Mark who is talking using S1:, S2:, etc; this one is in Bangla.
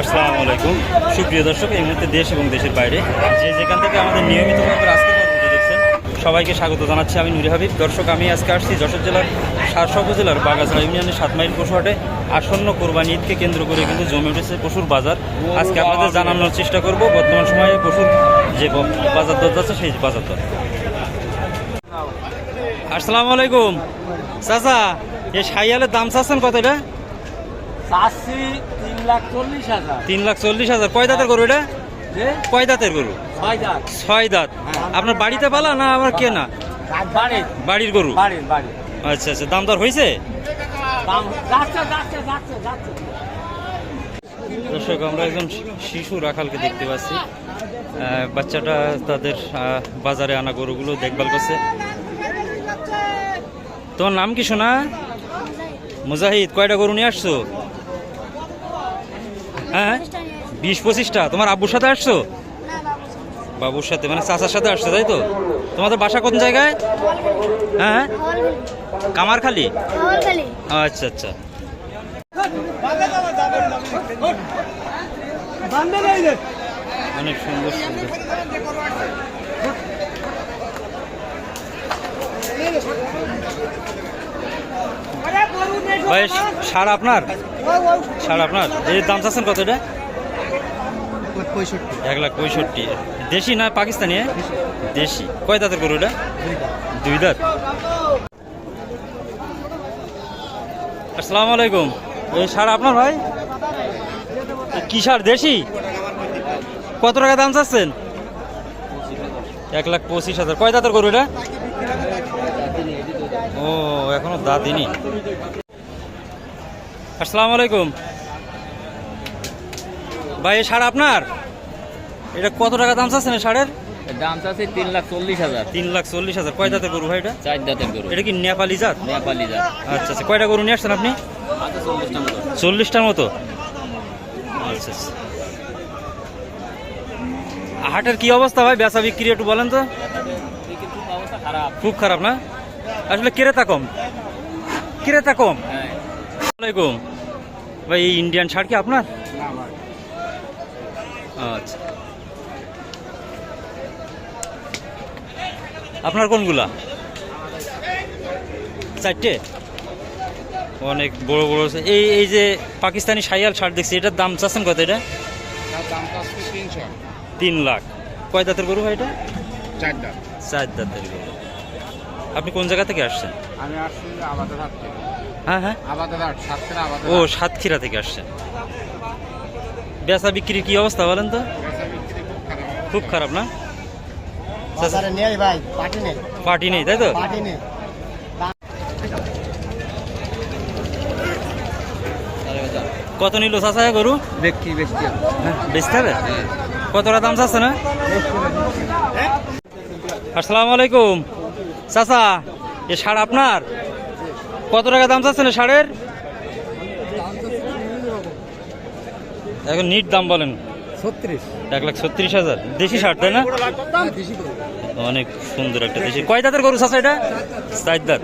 S1: আসসালামু আলাইকুম। সুপ্রিয় দর্শক, এই মুহূর্তে দেশ এবং দেশের বাইরে যে যেখান থেকে আমাদের নিয়মিতভাবে দেখছেন, সবাইকে স্বাগত জানাচ্ছি আমি নুরি হাবিব। দর্শক, আমি আজকে আসছি যশোর জেলার সারসা উপজেলার বাগাছড়া ইউনিয়নের সাত মাইল পশুহাটে। আসন্ন কোরবানি ঈদকে কেন্দ্র করে কিন্তু জমে উঠেছে পশুর বাজার। আজকে আপনাদের জানানোর চেষ্টা করব, বর্তমান সময়ে পশুর যে বাজার দর যাচ্ছে, সেই বাজার দর। আসসালামু আলাইকুম। চাচা, এই সাইয়ালের দাম চাচ্ছেন কত এটা?
S2: চাষি তিন লাখ চল্লিশ হাজার।
S1: তিন লাখ চল্লিশ হাজার। কয় দাঁতের গরু এটা? কয় দাঁতের গরু?
S2: ছয় লাখ
S1: ছয় দাঁত। আপনার বাড়িতে পালা না আমার কেনা
S2: বাড়ির
S1: বাড়ির গরু আচ্ছা আচ্ছা। দাম দর হয়েছে দর্শক আমরা একজন শিশু রাখালকে দেখতে পাচ্ছি। বাচ্চাটা তাদের বাজারে আনা গরুগুলো দেখভাল করছে। তোমার নাম কি শোনা মুজাহিদ। কয়টা গরু নিয়ে আসছো? হ্যাঁ? বিশ পঁচিশটা? তোমার আব্বুর সাথে আসছো? বাবুর সাথে মানে চাচার সাথে আসছো, তাই তো? তোমাদের বাসা কোন জায়গায়? হ্যাঁ? কামারখালি? আচ্ছা আচ্ছা। অনেক সুন্দর সুন্দর। ভাই, সার আপনার? সার আপনার। এর দাম চাচ্ছেন কত এটা? এক লাখ পঁয়ষট্টি। দেশি না পাকিস্তানি? দেশি। কয় দাঁতের গরু এটা? দুই দাঁত। আসসালামু আলাইকুম। এই সার আপনার ভাই? কি সার দেশি? কত টাকা দাম চাচ্ছেন? এক লাখ পঁচিশ হাজার। কয় দাঁতের গরু এটা? ও এখনও দাঁতিনি আসসালামু আলাইকুম। ভাই এই সার আপনার? এটা কত টাকা দাম চাচ্ছেন এই সারের?
S2: দাম চাচ্ছে তিন লাখ চল্লিশ হাজার।
S1: তিন লাখ চল্লিশ হাজার। কয় দাঁতের গরু ভাই এটা?
S2: চার জাতের গরু।
S1: এটা কি নেপালি জাত?
S2: নেপালি জাত।
S1: আচ্ছা আচ্ছা। কয়টা গরু নিয়ে আসছেন আপনি? চল্লিশটার মতো। আচ্ছা আচ্ছা। হাটের কি অবস্থা ভাই? বেচা বিক্রি একটু বলেন তো। খুব খারাপ না? আসলে ক্রেতা কম। ক্রেতা কম।
S2: হ্যাঁ।
S1: আসসালামাইকুম ভাই এই ইন্ডিয়ান শার্ট কি আপনার? আচ্ছা। আপনার কোনগুলা? চারটে? অনেক বড় বড় এই এই যে পাকিস্তানি সাইয়াল শার্ট দেখছি এটার দাম চাচ্ছেন কত এটা? তিন লাখ। কয় দাঁতের গরু ভাই এটা?
S3: চারটা
S1: চার দাঁতের গরু। আপনি কোন জায়গা থেকে আসছেন?
S3: আমি আসছি আবাদের হাট থেকে।
S1: হ্যাঁ হ্যাঁ। ও সাতক্ষীরা থেকে আসছেন। বেচা বিক্রির কি অবস্থা বলেন তো?
S3: খুব খারাপ।
S1: না?
S4: পার্টি নেই
S1: তাই তো? কত নিল চাচা গরু?
S2: দেখছি বেশি
S1: বেচতে হবে? কতটা দাম চাচ্ছে না? আসসালামু আলাইকুম। চাচা এ সার আপনার? কত টাকা দাম চাচ্ছেন সারের এখন নিট দাম বলেন। এক লাখ ছত্রিশ হাজার। দেশি সার তাই না? অনেক সুন্দর একটা দেশি। কয় দাঁতের গরু চাচা এটা? চার দাঁত।